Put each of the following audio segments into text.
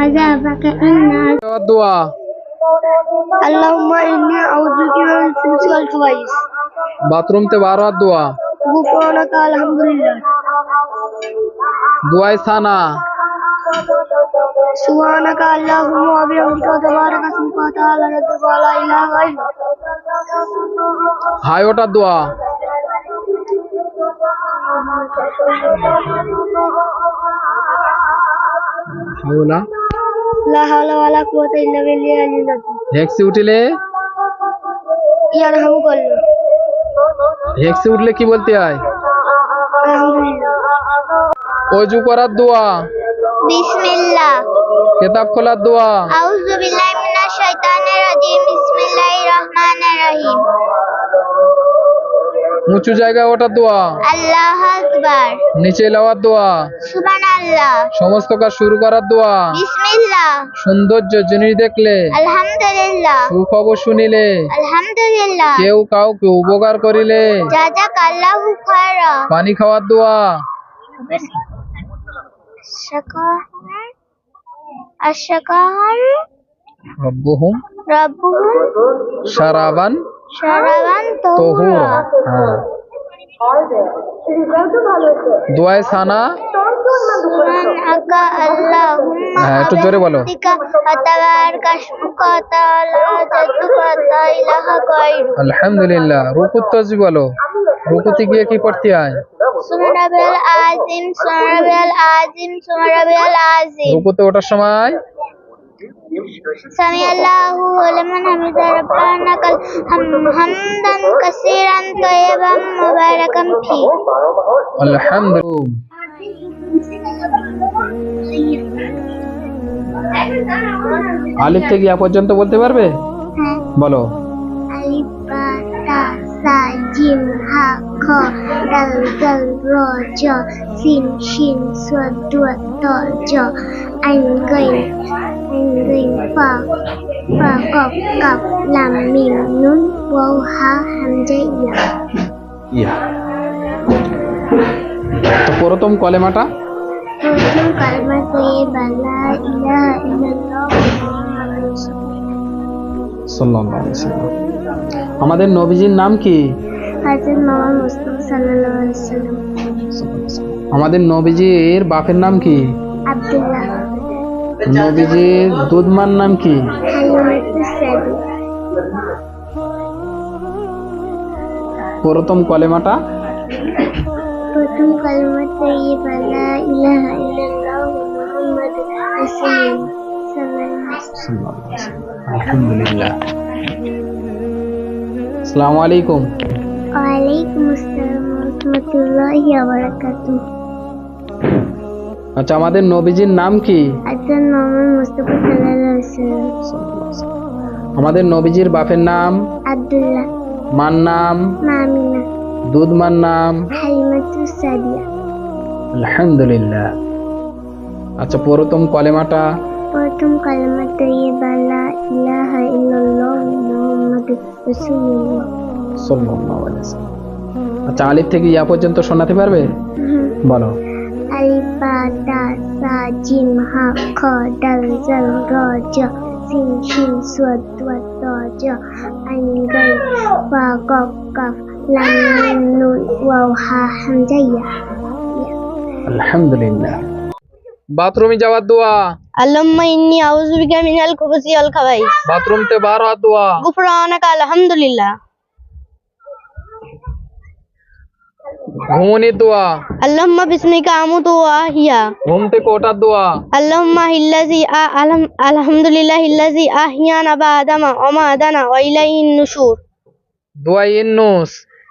عذابك إن যাওয়ার দোয়া اللهم إني أعوذ بك من الخبث والخبائث বাথরুম তে বার হওয়ার দোয়া غفرانك الحمد لله দোয়ায় সানা سبحانك اللهم وبحمدك وتبارك اسمك وتعالى جدك ولا إله غيرك হাই ওঠার দোয়া হাওলা لا লা হাওলা ওয়ালা কুওয়াতা ইল্লা উঠলে? উঠলে কি বলতে হয়? ওযু করার দোয়া। বিসমিল্লাহ। কিতাব খোলার দোয়া। আউযু বিল্লাহি মিনাশ শাইতানির রাজিম। বিসমিল্লাহির রহমানির রহিম। উঁচু জায়গায় ওঠার দোয়া। আকবার। নিচে লাওয়ার দোয়া। সুবহান বিসমিল্লাহ। সমস্ত কাজ শুরু করার দোয়া। বিসমিল্লাহ। সৌন্দর্য জিনিস দেখলে আলহামদুলিল্লাহ। সুখবর শুনিলে আলহামদুলিল্লাহ। কেউ কাউকে উপকার করিলে পানি খাওয়ার দোয়া। শাকাহার আশাকাহার রব্বুহুম রব্বুহুম শারাবান শারাবান তোহুরা হ্যাঁ। দোয়ায় সানা একটু জোরে বলো وبحمدك وتبارك اسمك وتعالى جدك ولا إله غيرك আলহামদুলিল্লাহ রুকুত তসবি বলো রুকুতে গিয়ে কি পড়তে হয় سبحان ربي العظيم سبحان ربي العظيم سبحان ربي العظيم রুকুতে ওঠার সময় سمع الله لمن حمد ربنا لك الحمد حمدا كثيرا طيبا مباركا فيه আলহামদুলিল্লাহ আলিফ থেকে ইয়া পর্যন্ত বলতে পারবে? বলো। আলিফ বা তা জিম হা খ ডাল ডাল র জ সিন শিন সুয়াদ দুয়াদ ত জ আইন গৈন আইন ফা ফা কপ কাপ লাম মিম নুন ওয়াও হা হামজা ইয়া ইয়া। তো প্রথম কলেমাটা? প্রথম কালমা তৈবা লা ইলাহা ইল্লাল্লাহ মুহাম্মাদুর রাসূলুল্লাহ সাল্লাল্লাহু আলাইহি ওয়াসাল্লাম আমাদের নবীজির নাম কি? হযরত মুহাম্মদ মুস্তাফা সাল্লাল্লাহু আলাইহি ওয়াসাল্লাম আমাদের নবীজির বাপের নাম কি? আব্দুল্লাহ। নবীজির দুধমার নাম কি? প্রথম কলেমাটা প্রথম কালমা তৈবা লা ইলাহা ইল্লাল্লাহ মুহাম্মাদুর রাসূলুল্লাহ। সাল্লাল্লাহু আলাইহি ওয়াসাল্লাম আলহামদুলিল্লাহ। আসসালামু আলাইকুম। ওয়ালাইকুম আসসালাম ওয়া রাহমাতুল্লাহি ওয়া বারাকাতুহু। আচ্ছা আমাদের নবীজির নাম কি? আমাদের নবীজির বাপের নাম? আব্দুল্লাহ। মার নাম? মামিনা দুধমার নাম? হালিমাতুস আলহামদুলিল্লাহ। আচ্ছা প্রথম কলেমাটা? প্রথম কালমা তৈবা লা ইলাহা ইল্লাল্লাহ মুহাম্মাদুর রাসূলুল্লাহ। সাল্লাল্লাহু আলাইহি ওয়াসাল্লাম। আচ্ছা আলিফ থেকে ইয়া পর্যন্ত শোনাতে পারবে? বলো। আলিফ বা তা সা জিম হা খ দাল জাল র জ সিন শিন সোয়াদ ওয়াত ত জ আইন গাই ফা কাফ। লামনুন ওয়াও হা হামজাইয়া আলহামদুলিল্লাহ। বাথরুমে যাওয়ার দোয়া। আল্লাহুম্মা ইন্নী আউযু বিকা মিনাল খুবুসি ওয়াল খাবাইস। বাথরুম তে বার হওয়ার দোয়া। গুফরানাকা আলহামদুলিল্লাহ। ঘুমনে দোয়া। আল্লাহুম্মা বিসমিকা আমুতু ওয়া আহিয়া ঘুমতে কোটা দোয়া। আল্লাহুম্মা হিল্লাজি আ আলহাম আলহামদুলিল্লাহ হিল্লাজি আহিয়ানা বাদামা ওয়া মাদানা ওয়া ইলাইহিন নুশুর। দোয়া ইন্নুস।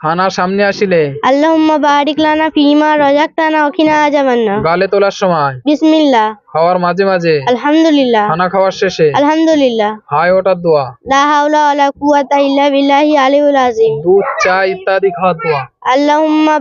খানার সামনে আসিলে। আল্লাহুম্মা বারিক লানা ফিমা রাজাকতানা ওয়াকিনা আযাবান্না গালে তোলার সময়। বিসমিল্লাহ। খাওয়ার মাঝে মাঝে। আলহামদুলিল্লাহ। খানা খাওয়ার শেষে। আলহামদুলিল্লাহ। হায় ওটার দোয়া। লা হাওলা ওয়ালা কুওয়াতা ইল্লা বিল্লাহি আলিউল আযীম। দুধ চা ইত্যাদি খাওয়ার দোয়া। আল্লাহুম্মা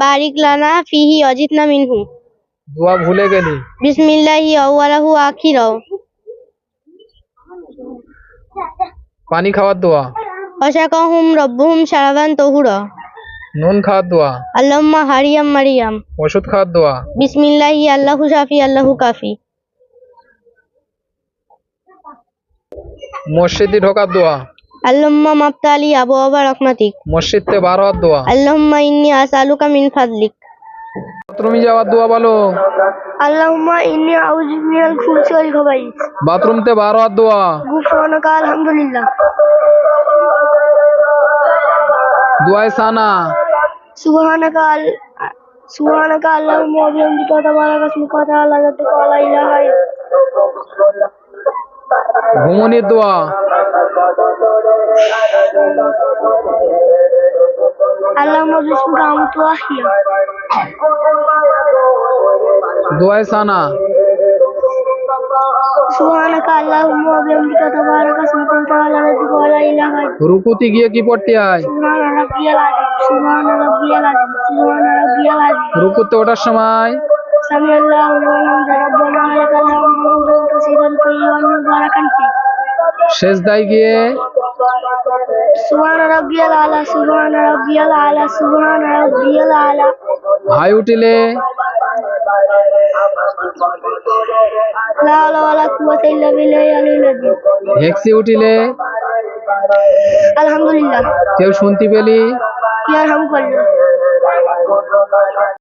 বারিক লানা ফিহি অজিতনা মিনহু। দোয়া ভুলে গেলি। বিসমিল্লাহি আউয়ালাহু আখিরাহু। পানি খাওয়ার দোয়া। ওয়াসাকাহুম রব্বুহুম শারাবান তহুরা। নুন খাওয়ার দোয়া। আল্লাহুম্মা হারিয়াম মারিয়াম। ওষুধ খাওয়ার দোয়া। বিসমিল্লাহি আল্লাহু শাফি আল্লাহু কাফি। মসজিদে ঢোকার দোয়া। আল্লাহুম্মা মাফতালি আবু আবা রহমাতিক। মসজিদতে বার হওয়ার দোয়া। আল্লাহুম্মা ইন্নি আসআলুকা মিন ফাদলিক। বাথরুমে যাওয়ার দোয়া বলো। আল্লাহুম্মা ইন্নী আউযু মিনাল খুবুসি ওয়াল খাবাইস। বাথরুমতে বার হওয়ার দোয়া। গুফরানাকা আলহামদুলিল্লাহ। দোয়ায় সানা। সুবহানাকা আল- সুবহানাকা আল্লাহুম্মা ওয়া বিহামদিকা তাবারাকা ইসমুকা তাআলা জাদ্দুকা ওয়া লা ইলাহা ঘুমনির দোয়া। আল্লাহুম্মা বিসমিকা আমুতু ওয়া আহইয়া দোয়ায় সানা। রুকুতে গিয়ে কি পড়তে হয়? রাব্বিয়াল আযীম সুবহান রাব্বিয়াল আযীম সুবহান রাব্বিয়াল আযীম রুকুতে ওঠার সময়। সামি আল্লাহু লিমান হামিদা রাব্বানা ওয়া লাকাল হামদু হামদান কাসীরান তাইয়্যিবান মুবারাকান ফি শেষদায় গিয়ে সুবহান রাব্বিয়াল আলা সুবহান রাব্বিয়াল আলা সুবহান রাব্বিয়াল আলা হাই উঠিলে লা হাওলা ওয়ালা কুওয়াতা ইল্লা বিল্লাহিল আলিয়্যিল আযীম হেক্সি উঠিলে আলহামদুলিল্লাহ। কেউ শুনতে পেলি? ইয়ারহামুকাল্লাহ